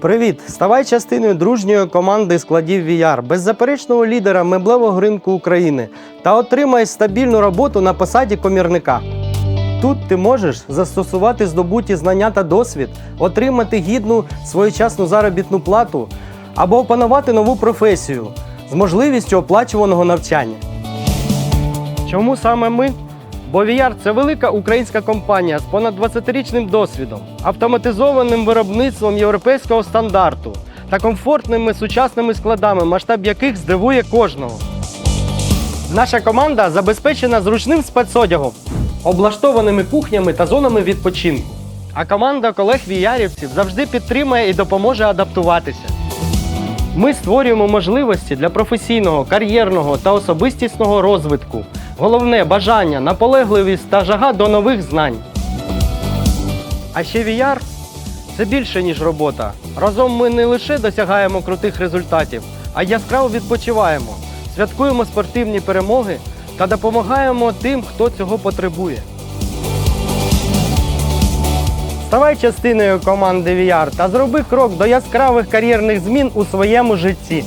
Привіт! Ставай частиною дружньої команди складів VR, беззаперечного лідера меблевого ринку України та отримай стабільну роботу на посаді комірника. Тут ти можеш застосувати здобуті знання та досвід, отримати гідну своєчасну заробітну плату або опанувати нову професію з можливістю оплачуваного навчання. Чому саме ми? Бо VR – це велика українська компанія з понад 20-річним досвідом, автоматизованим виробництвом європейського стандарту та комфортними сучасними складами, масштаб яких здивує кожного. Наша команда забезпечена зручним спецодягом, облаштованими кухнями та зонами відпочинку. А команда колег віярівців завжди підтримує і допоможе адаптуватися. Ми створюємо можливості для професійного, кар'єрного та особистісного розвитку. Головне бажання, наполегливість та жага до нових знань. А ще VR – це більше, ніж робота. Разом ми не лише досягаємо крутих результатів, а яскраво відпочиваємо, святкуємо спортивні перемоги та допомагаємо тим, хто цього потребує. Ставай частиною команди VR та зроби крок до яскравих кар'єрних змін у своєму житті.